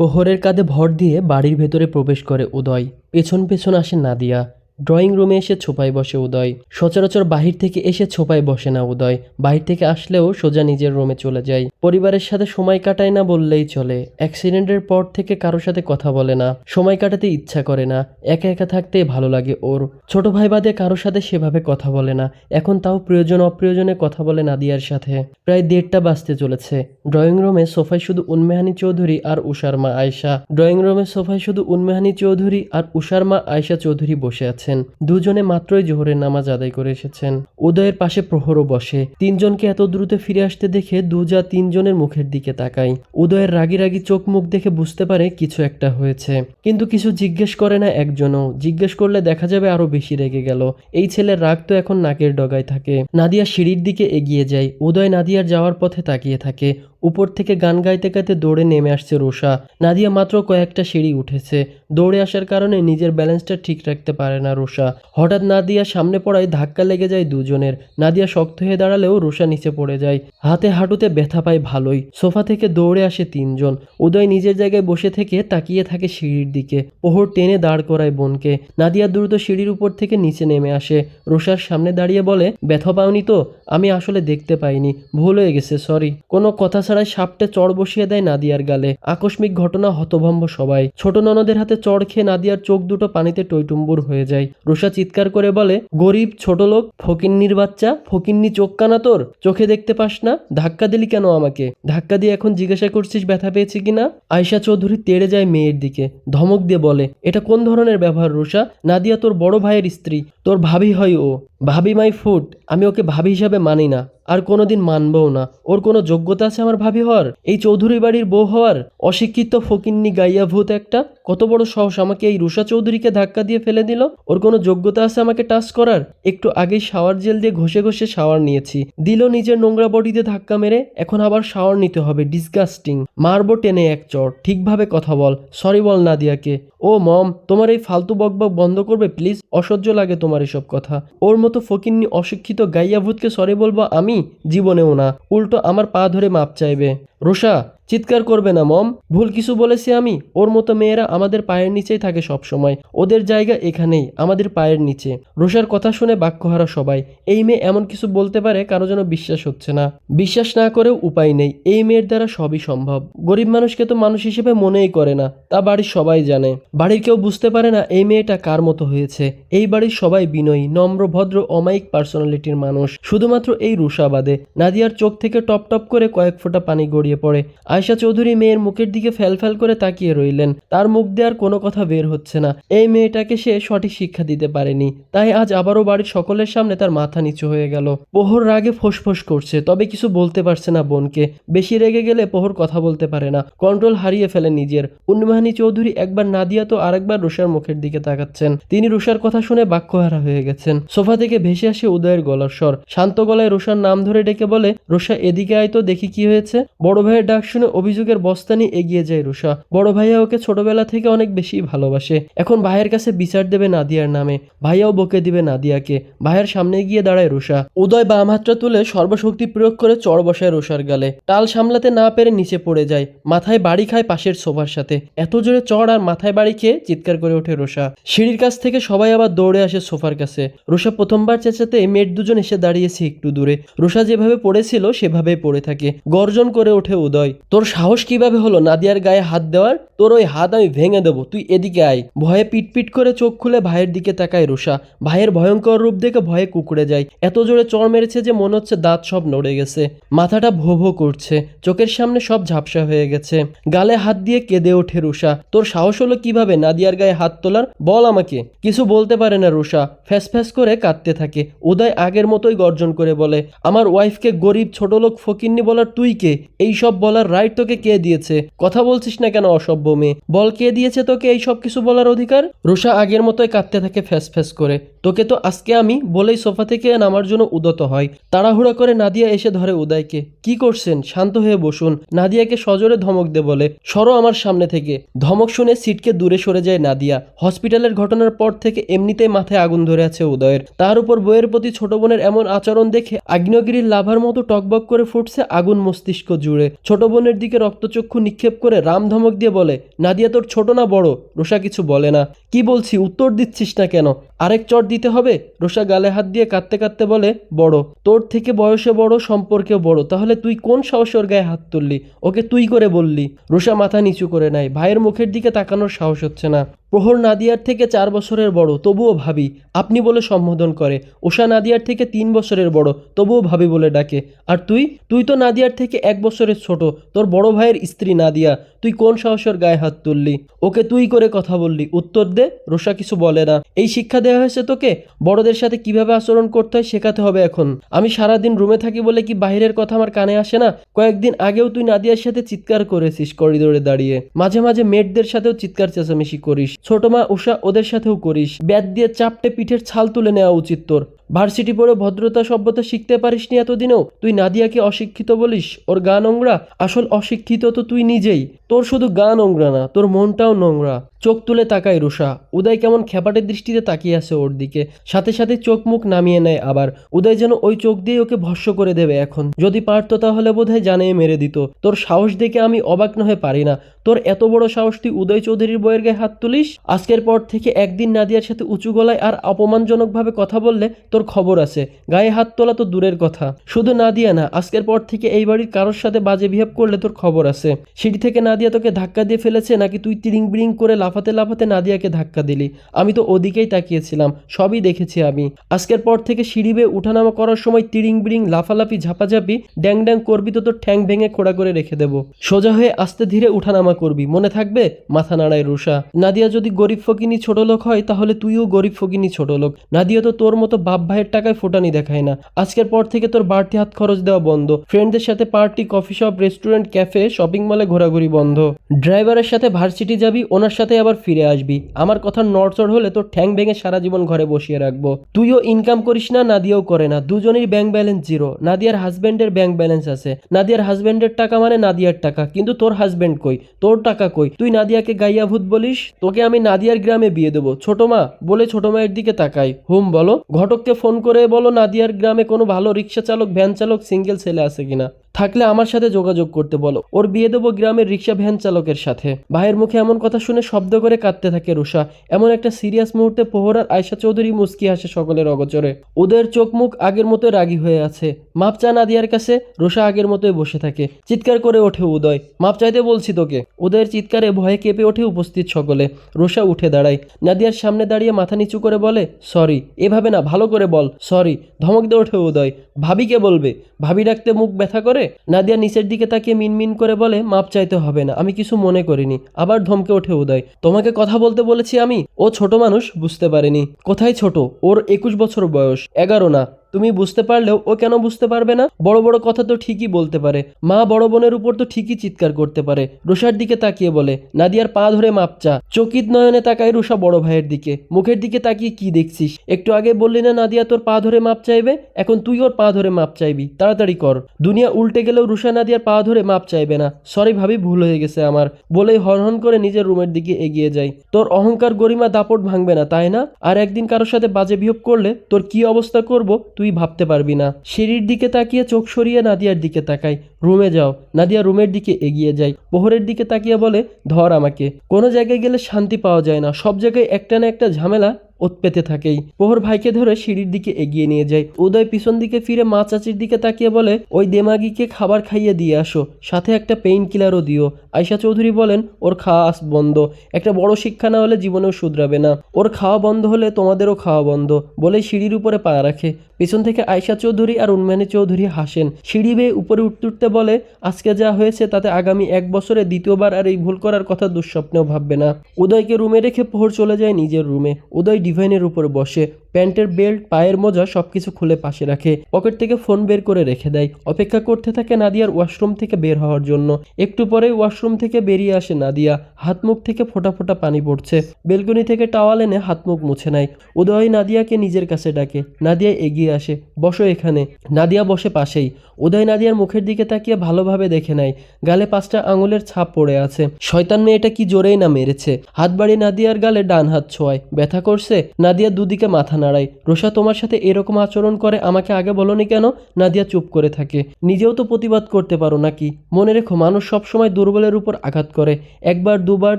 প্রহরের কাঁধে ভর দিয়ে বাড়ির ভেতরে প্রবেশ করে উদয়। পেছন পেছন আসে নাদিয়া। ড্রয়িং রুমে এসে ছোপায় বসে উদয়। সচরাচর বাহির থেকে এসে ছোপায় বসে না উদয়। বাহির থেকে আসলেও সোজা নিজের রুমে চলে যায়। পরিবারের সাথে সময় কাটায় না বললেই চলে। অ্যাক্সিডেন্টের পর থেকে কারোর সাথে কথা বলে না। সময় কাটাতে ইচ্ছা করে না। একা একা থাকতে ভালো লাগে ওর। ছোট ভাই বাদে কারোর সাথে সেভাবে কথা বলে না। এখন তাও প্রয়োজন অপ্রয়োজনে কথা বলে নাদিয়ার সাথে। প্রায় দেড়টা বাজতে চলেছে। ড্রয়িং রুমে সোফায় শুধু উন্মেহানি চৌধুরী আর উষার মা আয়শা। ড্রয়িং রুমে সোফায় শুধু উন্মেহানি চৌধুরী আর উষার মা আয়শা চৌধুরী বসে আছেন দুজনে মাত্রই জোহরের নামাজ আদায় করে এসেছেন। উদয়ের পাশে প্রহরও বসে। তিনজনকে এত দ্রুত ফিরে আসতে দেখে দুজা তিনজনের মুখের দিকে তাকায়। উদয়ের রাগি রাগি চোখ মুখ দেখে বুঝতে পারে কিছু একটা হয়েছে। কিন্তু কিছু জিজ্ঞেস করে না একজনও। জিজ্ঞেস করলে দেখা যাবে আরও বেশি রেগে গেল। এই ছেলের রাগ তো এখন নাকের ডগায় থাকে। নাদিয়া সিঁড়ির দিকে এগিয়ে যায়। উদয় নাদিয়ার যাওয়ার পথে তাকিয়ে থাকে। উপর থেকে গান গাইতে গাইতে দৌড়ে নেমে আসছে রোষা নাদিয়া মাত্র কয়েকটা সিঁড়ি উঠেছে। দৌড়ে আসার কারণে নিজের ব্যালেন্সটা ঠিক রাখতে পারে না রোষা হঠাৎ নাদিয়া সামনে পড়ায় ধাক্কা লেগে যায় দুজনের। নাদিয়া শক্ত হয়ে দাঁড়ালেও রোষা নিচে পড়ে যায়। হাতে হাঁটুতে ব্যথা পায় ভালোই। সোফা থেকে দৌড়ে আসে তিনজন। উদয় নিজের জায়গায় বসে থেকে তাকিয়ে থাকে সিঁড়ির দিকে। ওহর টেনে দাঁড় করায় বোনকে। নাদিয়া দ্রুত সিঁড়ির উপর থেকে নিচে নেমে আসে। রোষার সামনে দাঁড়িয়ে বলে, ব্যথা পাওনি তো? আমি আসলে দেখতে পাইনি। ভুল হয়ে গেছে সরি কোনো কথা ছাড়াই সাপটে চড় বসিয়ে দেয় নাদিয়ার গালে। আকস্মিক ঘটনা হতভম্ব সবাই। ছোট ননদের হাতে চড় খেয়ে নাদিয়ার চোখ দুটো পানিতে টইটুম্বুর হয়ে যায়। রোষা চিৎকার করে বলে, গরিব, ছোট লোক, ফকিন্নির বাচ্চা, ফকিন্নি চোখ কানা তোর, চোখে দেখতে পাস না, ধাক্কা দিলি কেন আমাকে? ধাক্কা দিয়ে এখন জিজ্ঞাসা করছিস ব্যথা পেয়েছি কিনা? আয়শা চৌধুরী তেড়ে যায় মেয়ের দিকে। ধমক দিয়ে বলে, এটা কোন ধরনের ব্যবহার রোষা নাদিয়া তোর বড় ভাইয়ের স্ত্রী। তোর ভাবি হয় ও। ভাবি মাই ফুট। আমি ওকে ভাবি হিসাবে মানি না। আর কোনোদিন মানবও না। ওর কোনো যোগ্যতা আছে আমার ভাবি হওয়ার? এই চৌধুরী বাড়ির বউ হওয়ার? অশিক্ষিত ফকিন্নি গাইয়া ভূত একটা? কত বড় সাহস আমাকে এই রুষা চৌধুরীকে ধাক্কা দিয়ে ফেলে দিল? ওর কোনো যোগ্যতা আছে আমাকে টাচ করার? একটু আগেই শাওয়ার জেল দিয়ে ঘষে ঘষে শাওয়ার নিয়েছি। দিল নিজের নোংরা বডিতে ধাক্কা মেরে, এখন আবার শাওয়ার নিতে হবে। ডিসগাস্টিং। মারবো টেনে এক চর। ঠিকভাবে কথা বল। সরি বল নাদিয়াকে। ও মম, তোমার এই ফালতু বকবক বন্ধ করবে, প্লিজ? অসহ্য লাগে তোমার এসব কথা। ওর মতো ফকিন্নি অশিক্ষিত গাইয়া ভূতকে সরি বলব আমি? জীবনেও না উল্টো আমার পা ধরে মাপ চাইবে। রোষা চিৎকার করবে না, মম। ভুল কিছু বলেছি আমি। ওর মতো মেয়েরা আমাদের পায়ের নিচেই থাকে সব সময় ওদের জায়গা এখানেই, আমাদের পায়ের নিচে। রোষার কথা শুনে বাক্যহারা সবাই। এই মেয়ে এমন কিছু বলতে পারে, কারও যেন বিশ্বাস হচ্ছে না। বিশ্বাস না করেও উপায় নেই। এই মেয়ের দ্বারা সবই সম্ভব। গরিব মানুষকে তো মানুষ হিসেবে মনেই করে না, তা বাড়ির সবাই জানে। বাড়ির কেউ বুঝতে পারে না, এই মেয়েটা কার মতো হয়েছে। এই বাড়ির সবাই বিনয়ী, নম্র, ভদ্র, অমায়িক পার্সোনালিটির মানুষ। শুধুমাত্র এই রুষাবাদে নাদিয়ার চোখ থেকে টপ টপ করে কয়েক ফোঁটা পানি গড়িয়ে পড়ে। আয়শা চৌধুরী মেয়ের মুখের দিকে ফ্যাল করে তাকিয়ে রইলেন। তার মুখ দিয়ে আর কোনো কথা বের হচ্ছে না। এই মেয়েটাকে সে সঠিক শিক্ষা দিতে পারেনি। তাই আজ আবারও বাড়ির সকলের সামনে তার মাথা নিচু হয়ে গেল। পোহর রাগে ফোঁস করছে, তবে কিছু বলতে পারছে না বোনকে। বেশি রেগে গেলে পোহর কথা বলতে পারে না। কন্ট্রোল হারিয়ে ফেলে নিজের। উন্মাহানি চৌধুরী একবার নাদিয়া তো আরেকবার রুষার মুখের দিকে তাকাচ্ছেন। তিনি রুষার কথা শুনে বাক্যহারা হয়ে গেছেন। সোফা থেকে ভেসে আসে উদয়ের গলার স্বর। শান্ত গলায় রুষার নাম ধরে ডেকে বলে রুষা এদিকে আয় তো, দেখি কি হয়েছে। বড় ভাইয়ের ডাক শুনে অভিযোগের বস্তা নিয়ে এগিয়ে যায় রুষা বড় ভাইয়া ওকে ছোটবেলা থেকে অনেক বেশি ভালোবাসে। এখন ভাইয়ের কাছে বিচার দেবে নাদিয়ার নামে। ভাইয়াও বকে দিবে নাদিয়াকে। ভাইয়ের সামনে গিয়ে দাঁড়ায় রুষা উদয় বাম হাতটা তুলে সর্বশক্তি প্রয়োগ করে চড় বসায় রুষার গালে। টাল সামলাতে না পেরে নিচে পড়ে যায়। মাথায় বাড়ি খায় পাশের সোফার সাথে। এত জোরে চড় আর মাথায় বাড়ি খেয়ে চিৎকার করে ওঠে রোষা সিঁড়ির কাছ থেকে সবাই আবার দৌড়ে আসে সোফার কাছে। রোষা প্রথমবার চেঁচাতে মেয়ের দুজন এসে দাঁড়িয়েছে একটু দূরে। রোষা যেভাবে পড়েছিল, সেভাবেই পড়ে থাকে। গর্জন করে ওঠে উদয়। তোর সাহস কীভাবে হলো নাদিয়ার গায়ে হাত দেওয়ার? তোর ওই হাত আমি ভেঙে দেবো, তুই এদিকে আয়। ভয়ে পিটপিট করে চোখ খুলে ভাইয়ের দিকে তাকায় রোষা। ভাইয়ের ভয়ঙ্কর রূপ দেখে ভয়ে কুকুরে যায়। এত জোরে চড় মেরেছে যে মনে হচ্ছে দাঁত সব নড়ে গেছে। মাথাটা ভো ভো করছে। চোখের সামনে সব ঝাপসা হয়ে গেছে। গালে হাত দিয়ে কেঁদে ওঠে রুষা। তোর সাহস হলো কীভাবে নাদিয়ার গায়ে হাত তোলার? বল আমাকে। কিছু বলতে পারে না রুষা। ফ্যাস ফ্যাস করে কাঁদতে থাকে। উদয় আগের মতোই গর্জন করে বলে, আমার ওয়াইফকে গরিব ছোট লোক ফকিন্নি বলার তুই কে? এই সব বলার রাইট তোকে কে দিয়েছে? কথা বলছিস না কেন অসভ্য মেয়ে? বল কে দিয়েছে তোকে এই সব কিছু বলার অধিকার? রুষা আগের মতোই কাঁদতে থাকে ফ্যাস ফ্যাস করে। তোকে তো আজকে আমি বলেই সোফা থেকে নামার জন্য উদত হয়। তাড়াহুড়া করে নাদিয়া এসে ধরে উদয়কে। কি করছেন? শান্ত হয়ে বসুন। নাদিয়াকে সজোরে ধমক দে বলে। সরো আমার সামনে থেকে। ধমক শুনে সিটকে দূরে সরে যায় নাদিয়া। হসপিটালের ঘটনার পর থেকে এমনিতেই মাথায় আগুন ধরে আছে উদয়ের। তার উপর বইয়ের প্রতি ছোট বোনের এমন আচরণ দেখে আগ্নেয়গিরির লাভার মতো টকবক করে ফুটছে আগুন মস্তিষ্ক জুড়ে। ছোট বোনের দিকে রক্তচক্ষু নিক্ষেপ করে রাম ধমক দিয়ে বলে, নাদিয়া, তোর ছোট না বড়? রোষা কিছু বলে না। কি বলছি, উত্তর দিচ্ছিস না কেন? আরেক চট দিতে হবে? রোষা গালে হাত দিয়ে কাঁদতে কাঁদতে বলে, বড়, তোর থেকে বয়সে বড়, সম্পর্কেও বড়। তাহলে তুই কোন সাহসে ওর গায়ে হাত তুললি? ওকে তুই করে বললি। রোষা মাথা নিচু করে নেয়। ভাইয়ের মুখের দিকে তাকানোর সাহস হচ্ছে না। প্রহর নাদিয়ার থেকে চার বছরের বড়, তবুও ভাবি, আপনি বলে সম্বোধন করে। ওষা নাদিয়ার থেকে তিন বছরের বড়, তবুও ভাবি বলে ডাকে। আর তুই? তুই তো নাদিয়ার থেকে এক বছরের ছোট, তোর বড় ভাইয়ের স্ত্রী নাদিয়া। তুই কোন সাহসের গায়ে হাত তুললি? ওকে তুই করে কথা বললি, উত্তর দে রোষা কিছু বলে না। এই শিক্ষা দেওয়া হয়েছে তোকে? বড়দের সাথে কীভাবে আচরণ করতে হয় শেখাতে হবে এখন। আমি সারাদিন রুমে থাকি বলে কি বাইরের কথা আমার কানে আসে না? কয়েকদিন আগেও তুই নাদিয়ার সাথে চিৎকার করেছিস করিডোরে দাঁড়িয়ে। মাঝে মাঝে মেটদের সাথেও চিৎকার চেঁচামেচি করিস। ছোট মা উষা ওদের সাথেও করিস। ব্যাট দিয়ে চাপটে পিঠের ছাল তুলে নেওয়া উচিত তোর। ভার্সিটি পড়ে ভদ্রতা, সভ্যতা শিখতে পারিসনি এতদিনেও? তুই নাদিয়াকে অশিক্ষিত বলিস? ওর গা নোংরা? আসল অশিক্ষিত তো তুই নিজেই। তোর শুধু গা নোংরা না, তোর মনটাও নোংরা। চোখ তুলে তাকায় রুষা উদয় কেমন খেপাটের দৃষ্টিতে তাকিয়ে আছে ওর দিকে। সাথে সাথে চোখ মুখ নামিয়ে নেয় আবার। উদয় যেন ওই চোখ দিয়ে ওকে ভস্য করে দেবে এখন। যদি পারতো তাহলে বোধহয় জানিয়ে মেরে দিত। তোর সাহস দেখে আমি অবাক নহে পারি না। তোর এত বড় সাহস তুই উদয় চৌধুরীর বইয়ের গায়ে হাত তুলিস? আজকের পর থেকে একদিন নাদিয়ার সাথে উঁচু গলায় আর অপমানজনকভাবে কথা বললে তোর খবর আছে। গায়ে হাত তোলা তো দূরের কথা। শুধু নাদিয়া না, আজকের পর থেকে এই বাড়ির কারোর সাথে বাজে বিহেভ করলে তোর খবর আছে। সিঁড়ি থেকে নাদিয়া তোকে ধাক্কা দিয়ে ফেলেছে নাকি তুই তিরিং বিরিং করে লাফাতে লাফাতে নাদিয়াকে ধাক্কা দিলি? আমি তো ওদিকেই তাকিয়েছিলাম, সবই দেখেছি আমি। আজকের পর থেকে সিঁড়ি বেয়ে উঠানামা করার সময় তিরিং বিরিং লাফালাফি, ঝাপাঝাপি ড্যাং ড্যাং করবি তো তোর ঠ্যাং ভেঙে খোড়া করে রেখে দেবো। সোজা হয়ে আস্তে ধীরে উঠানামা করবি। মনে থাকবে? মাথা নাড়ায় রুষা নাদিয়া যদি গরিব ফকিনি ছোট লোক হয়, তাহলে তুইও গরিব ফকিনি ছোট লোক নাদিয়া তো তোর মতো বাপ ভাইয়ের টাকায় ফোটানি দেখায় না। আজকের পর থেকে তোর বাড়তি হাত খরচ দেওয়া বন্ধ। ফ্রেন্ডদের সাথে party coffee shop restaurant cafe shopping মলে ঘোরাঘুরি বন্ধ। ড্রাইভারের সাথে ভার্সিটি যাবি, ওনার সাথে আবার ফিরে আসবি। আমার কথা নড়চড় হলে তোর ঠ্যাং ভেঙে সারা জীবন ঘরে বসিয়ে রাখব। তুইও ইনকাম করিস না, নাদিয়াও করে না। দুজনেরই ব্যাংক ব্যালেন্স জিরো নাদিয়ার হাজবেন্ডের ব্যাংক ব্যালেন্স আছে। নাদিয়ার হাজবেন্ডের টাকা মানে নাদিয়ার টাকা। কিন্তু তোর হাজবেন্ড কই? তোর টাকা কই? তুই নাদিয়াকে গাইয়া ভূত বলিস? তোকে আমি নাদিয়ার গ্রামে বিয়ে দেবো। ছোট মা, বলে ছোট মায়ের দিকে তাকাই। হুম, বলো। ঘটককে ফোন করে বলো, নাদিয়ার গ্রামে কোনো ভালো রিক্সা চালক ভ্যান চালক সিঙ্গেল ছেলে আছে কিনা? থাকলে আমার সাথে যোগাযোগ করতে বলো। ওর বিয়ে দেবো গ্রামের রিক্সা ভ্যান চালকের সাথে। ভাইয়ের মুখে এমন কথা শুনে শব্দ করে কাঁদতে থাকে রুষা এমন একটা সিরিয়াস মুহূর্তে পোহরার আয়সা চৌধুরী মুস্কি হাসে সকলের অগচরে। ওদের চোখ মুখ আগের মতো রাগী হয়ে আছে। মাপ চা নাদিয়ার কাছে রুষা আগের মতোই বসে থাকে। চিৎকার করে ওঠে উদয়। মাপ চাইতে বলছি তোকে। উদয়ের চিৎকারে ভয়ে কেঁপে ওঠে উপস্থিত সকলে। রুষা উঠে দাঁড়ায়। নাদিয়ার সামনে দাঁড়িয়ে মাথা নিচু করে বলে, সরি, এভাবে না, ভালো করে বল, সরি। ধমক দিয়ে ওঠে উদয়। ভাবিকে বলবে। ভাবি ডাকতে মুখ ব্যথা করে নাদিয়া নিচের দিকে তাকিয়ে মিনমিন করে বলে, মাপ চাইতে হবে না, আমি কিছু মনে করিনি। আবার ধমকে ওঠে উদয়, তোমাকে কথা বলতে বলেছি আমি? ও ছোট মানুষ, বুঝতে পারেনি। কোথায় ছোট? ওর একুশ বছর বয়স, এগারো না। তুমি বুঝতে পারলেও ও কেন বুঝতে পারবে না? বড় বড় কথা তো ঠিকই বলতে পারে। মা বড় বোনের উপর তো ঠিকই চিৎকার করতে পারে। রুষার দিকে তাকিয়ে বলে, নাদিয়ার পা ধরে মাপচা চকিত নয়নে তাকায় রুষা বড় ভাইয়ের দিকে। মুখের দিকে তাকিয়ে কি দেখছিস? একটু আগে বললি না নাদিয়া তোর পা ধরে মাপ চাইবে? এখন তুই ওর পা ধরে মাপ চাইবি। তাড়াতাড়ি কর। দুনিয়া উল্টে গেলেও রুষা নাদিয়ার পা ধরে মাপ চাইবে না। সরি ভাবি, ভুল হয়ে গেছে আমার। বলেই হনহন করে নিজের রুমের দিকে এগিয়ে যায় তোর অহংকার গরিমা দাপট ভাঙবে না, তাই না? আর একদিন কারোর সাথে বাজে বিহেভ করলে তোর কি অবস্থা করব? তুই ভাবতে পারবি না। সিঁড়ির দিকে তাকিয়ে চোখ সরিয়ে নাদিয়ার দিকে তাকাই। রুমে যাও। নাদিয়া রুমের দিকে এগিয়ে যায়। পোহরের দিকে তাকিয়ে বলে, ধর আমাকে। কোনো জায়গায় গেলে শান্তি পাওয়া যায় না। সব জায়গায় একটা না একটা ঝামেলা ওত পেতে থাকেই। প্রহর ভাইকে ধরে সিঁড়ির দিকে এগিয়ে নিয়ে যায়। উদয় পিছন দিকে ফিরে মা চাচির দিকে তাকিয়ে বলে, ওই দেমাগিকে খাবার খাইয়ে দিয়ে আসো। সাথে একটা পেইন কিলারও দিও। আয়শা চৌধুরী বলেন, ওর খাওয়া বন্ধ। একটা বড় শিক্ষা না হলে জীবনেও শুধরাবে না। ওর খাওয়া বন্ধ হলে তোমাদেরও খাওয়া বন্ধ। বলে সিঁড়ির উপরে পা রাখে। পিছন থেকে আয়শা চৌধুরী আর উন্মানী চৌধুরী হাসেন। সিঁড়ি বেয়ে উপরে উঠতে উঠতে বলে, আজকে যা হয়েছে তাতে আগামী এক বছরে দ্বিতীয়বার আর এই ভুল করার কথা দুঃস্বপ্নেও ভাববে না। উদয়কে রুমে রেখে পোহর চলে যায় নিজের রুমে। উদয় ডিভাইনের উপর বসে প্যান্টের বেল্ট, পায়ের মোজা সবকিছু খুলে পাশে রাখে। পকেট থেকে ফোন বের করে রেখে দেয়। অপেক্ষা করতে থাকে নাদিয়ার ওয়াশরুম থেকে বের হওয়ার জন্য। একটু পরে ওয়াশরুম থেকে বেরিয়ে আসে নাদিয়া। হাত মুখ থেকে ফোটা ফোটা পানি পড়ছে। বেলকনি থেকে টাওয়াল এনে হাত মুখ মুছে নেয়। উদয় নাদিয়াকে নিজের কাছে ডাকে। নাদিয়া এগিয়ে আসে। বসো এখানে। নাদিয়া বসে পাশেই। উদয় নাদিয়ার মুখের দিকে তাকিয়ে ভালোভাবে দেখে নেয়। গালে পাঁচটা আঙুলের ছাপ পড়ে আছে। শয়তান মেয়েটা কি জোরেই না মেরেছে? হাত বাড়ি নাদিয়ার গালে ডান হাত ছোঁয়ায়। ব্যথা করছে? নাদিয়া দুদিকে মাথা নাড়ায় রোষা তোমার সাথে এরকম আচরণ করে আমাকে আগে বলনি কেন? নাদিয়া চুপ করে থাকে। নিজেও তো প্রতিবাদ করতে পারো নাকি? মনে রেখো, মানুষ সবসময় দুর্বলের উপর আঘাত করে। একবার, দুবার,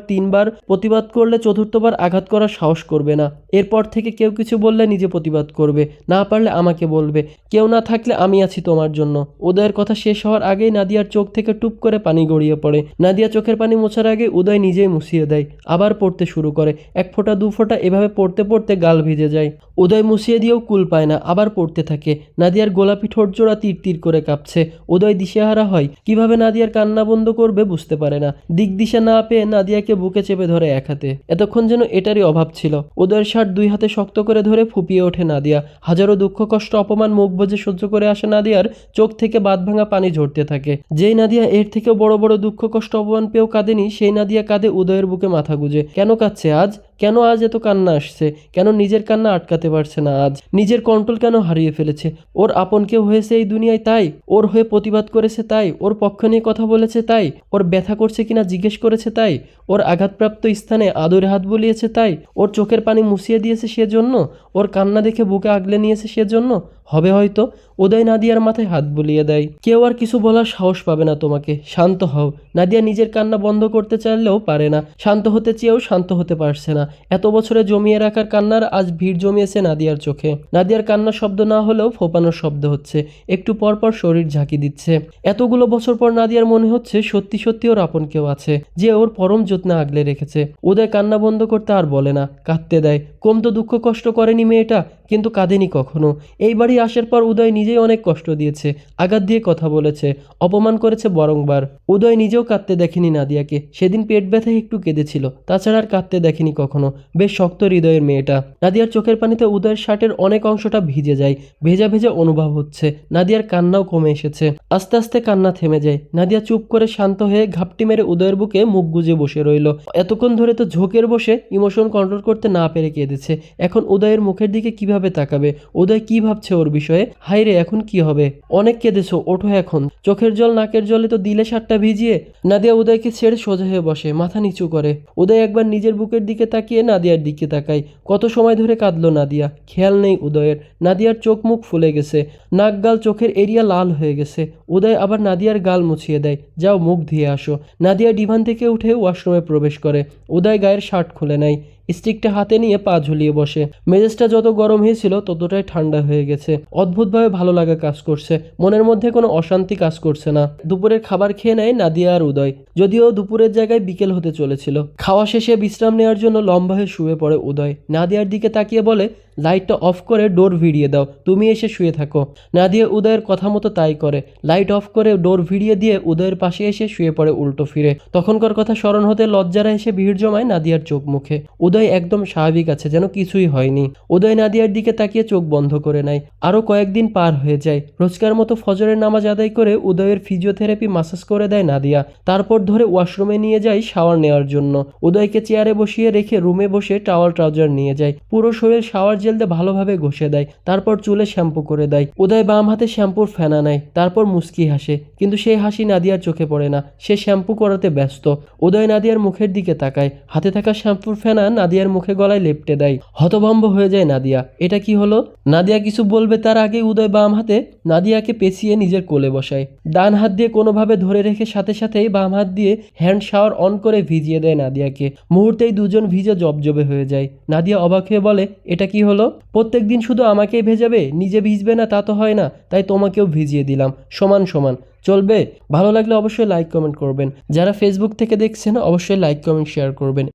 তিনবার প্রতিবাদ করলে চতুর্থবার আঘাত করার সাহস করবে না। এরপর থেকে কেউ কিছু বললে নিজে প্রতিবাদ করবে। না পারলে আমাকে বলবে। কেউ না থাকলে আমি আছি তোমার জন্য। উদয়ের কথা শেষ হওয়ার আগেই নাদিয়ার চোখ থেকে টুপ করে পানি গড়িয়ে পড়ে। নাদিয়া চোখের পানি মোছার আগে উদয় নিজেই মুছিয়ে দেয়। আবার পড়তে শুরু করে। এক ফোঁটা, দু ফোঁটা এভাবে পড়তে পড়তে গাল ভিজে যায়। উদয় মুছিয়ে দিয়েও কুল পায় না, আবার পড়তে থাকে। নাদিয়ার গোলাপি ঠোঁট জোড়া তীর তীর করে কাঁপছে। উদয় দিশেহারা হয়, কীভাবে নাদিয়ার কান্না বন্ধ করবে বুঝতে পারে না। দিক দিশা না পেয়ে নাদিয়াকে বুকে চেপে ধরে এক হাতে। এতক্ষণ যেন এটারই অভাব ছিল। উদয়ের শার্ট দুই হাতে শক্ত করে ধরে ফুপিয়ে ওঠে নাদিয়া। হাজারো দুঃখ, কষ্ট, অপমান, মুখ বুজে সহ্য করে আসে নাদিয়ার। চোখ থেকে বাদ ভাঙা পানি ঝরতে থাকে। যেই নাদিয়া এর থেকেও বড় বড় দুঃখ, কষ্ট, অপমান পেয়েও কাঁদেনি, সেই নাদিয়া কাঁদে উদয়ের বুকে মাথা গুজে। কেন কাঁদছে আজ? কেন আজ এত কান্না আসছে? কেন নিজের কান্না আটকাতে পারছে না আজ। নিজের কন্ট্রোল কেন হারিয়ে ফেলেছে? ওর আপন কেউ হয়েছে এই দুনিয়ায় তাই? ওর হয়ে প্রতিবাদ করেছে তাই? ওর পক্ষ নিয়ে কথা বলেছে তাই? ওর ব্যথা করছে কিনা জিজ্ঞেস করেছে তাই? ওর আঘাতপ্রাপ্ত স্থানে আদরে হাত বলিয়েছে তাই? ওর চোখের পানি মুছিয়ে দিয়েছে সেজন্য? ওর কান্না দেখে বুকে আগলে নিয়েছে সেজন্য? হবে হয়তো। উদয় নাদিয়ার মাথায় হাত বুলিয়ে দেয়। কেউ আর কিছু বলার সাহস পাবে না তোমাকে। শান্ত হও। নাদিয়া নিজের কান্না বন্ধ করতে চাইলেও পারে না। শান্ত হতে চেয়েও শান্ত হতে পারছে না। এত বছরে জমিয়ে রাখার কান্নার আজ ভিড় জমিয়েছে নাদিয়ার চোখে। নাদিয়ার কান্নার শব্দ না হলেও ফোপানোর শব্দ হচ্ছে। একটু পর পর শরীর ঝাঁকি দিচ্ছে। এতগুলো বছর পর নাদিয়ার মনে হচ্ছে সত্যি সত্যি ওর আপন কেউ আছে, যে ওর পরম যত্নে আগলে রেখেছে। উদয় কান্না বন্ধ করতে আর বলে না। কাঁদতে দেয়। কম তো দুঃখ কষ্ট করেনি মেয়েটা, কিন্তু কাঁদেনি কখনো। এই আসার পর উদয় নিজেই অনেক কষ্ট দিয়েছে, আঘাত দিয়ে কথা বলেছে, অপমান করেছে বরংবার। উদয় নিজেও কাঁদতে দেখেনি নাদিয়াকে, সেদিন পেট ব্যথায় একটু কেঁদেছিল, তাছাড়া আর কাঁদতে দেখেনি কখনো। বেশ শক্ত হৃদয়ের মেয়েটা। নাদিয়ার চোখের পানিতে উদয়ের শার্টের অনেক অংশটা ভিজে যায়, ভেজা ভেজা অনুভব হচ্ছে। নাদিয়ার কান্নাও কমে এসেছে। আস্তে আস্তে কান্না থেমে যায়। নাদিয়া চুপ করে শান্ত হয়ে ঘাপটি মেরে উদয়ের বুকে মুখ গুজে বসে রইল। এতক্ষণ ধরে তো ঝোঁকের বসে ইমোশন কন্ট্রোল করতে না পেরে কেঁদেছে। এখন উদয়ের মুখের দিকে কীভাবে তাকাবে? উদয় কি ভাবছে ওর বিষয়ে হাই রে এখন কি হবে? অনেক কেঁদেছো, ওঠো এখন। চোখের জল, নাকের জলে তো দিলে সাতটা ভিজিয়ে। নাদিয়া উদয়কে ছেড়ে সোজা হয়ে বসে, মাথা নিচু করে। উদয় একবার নিজের বুকের দিকে তাকিয়ে নাদিয়ার দিকে তাকায়। কত সময় ধরে কাঁদলো নাদিয়া। খেয়াল নেই উদয়ের। নাদিয়ার চোখ মুখ ফুলে গেছে। নাক গাল চোখের এরিয়া লাল হয়ে গেছে। উদয় আবার নাদিয়ার গাল মুছিয়ে দেয়। যাও, মুখ ধুয়ে আসো। নাদিয়া ডিভান থেকে উঠে ওয়াশরুমে প্রবেশ করে। উদয় গায়ের শার্ট খুলে নেয়। স্টিকটা হাতে নিয়ে পা ঝুলিয়ে বসে। মেজাজটা যত গরম হয়েছিল, ততটাই ঠান্ডা হয়ে গেছে। অদ্ভুতভাবে ভালো লাগা কাজ করছে। মনের মধ্যে কোনো অশান্তি কাজ করছে না। দুপুরের খাবার খেয়ে নেয় নাদিয়া আর উদয়। যদিও দুপুরের জায়গায় বিকেল হতে চলেছিল। খাওয়া শেষে বিশ্রাম নেওয়ার জন্য লম্বা হয়ে শুয়ে পড়ে উদয়। নাদিয়ার দিকে তাকিয়ে বলে লাইটটা অফ করে ডোর ভিড়িয়ে দাও। তুমি এসে শুয়ে থাকো। নাদিয়া উদয়ের কথা মতো তাই করে। লাইট অফ করে ডোর ভিড়িয়ে দিয়ে উদয়ের পাশে এসে শুয়ে পড়ে উল্টো ফিরে। তখনকার কথা স্মরণ হতে লজ্জারা এসে ভিড় জমায় নাদিয়ার চোখ মুখে। উদয় একদম স্বাভাবিক আছে যেন কিছুই হয়নি। উদয় নাদিয়ার দিকে তাকিয়ে চোখ বন্ধ করে নেয়। আরও কয়েকদিন পার হয়ে যায়। রোজকার মতো ফজরের নামাজ আদায় করে উদয়ের ফিজিওথেরাপি মাসাজ করে দেয় নাদিয়া। তারপর ধরে ওয়াশরুমে নিয়ে যায় শাওয়ার নেওয়ার জন্য। উদয়কে চেয়ারে বসিয়ে রেখে রুমে বসে টাওয়াল ট্রাউজার নিয়ে যায়। পুরো শরীর শাওয়ার জেল দিয়ে ভালোভাবে ঘষে দেয়, তারপর চুলে শ্যাম্পু করে দেয়। উদয় বাম হাতে শ্যাম্পুর ফেনা নেয়, তারপর মুস্কি হাসে, কিন্তু সেই হাসি নাদিয়ার চোখে পড়ে না, সে শ্যাম্পু করাতে ব্যস্ত। উদয় নাদিয়ার মুখের দিকে তাকায়, হাতে থাকা শ্যাম্পুর ফেনা নাদিয়ার মুখে গলায় লেপটে দেয়। হতভম্ব হয়ে যায় নাদিয়া, এটা কি হলো? নাদিয়া কিছু বলবে তার আগে উদয় বাম হাতে নাদিয়াকে পেঁচিয়ে নিজের কোলে বসায়। ডান হাত দিয়ে কোনোভাবে ধরে রেখে সাথে সাথেই বাম হাত দিয়ে হ্যান্ড শাওয়ার অন করে ভিজিয়ে দেয় নাদিয়াকে। মুহূর্তেই দুজন ভিজে জবজবে হয়ে যায়। নাদিয়া অবাক হয়ে বলে, এটা কি হলো প্রত্যেক দিন শুধু আমাকেই ভেজাবে, নিজে ভিজবে না, তা তো হয় না। তাই তোমাকেও ভিজিয়ে দিলাম, সমান সমান। চলবে? ভালো লাগলে অবশ্যই লাইক কমেন্ট করবেন। যারা ফেসবুক থেকে দেখছেন, অবশ্যই লাইক কমেন্ট শেয়ার করবেন।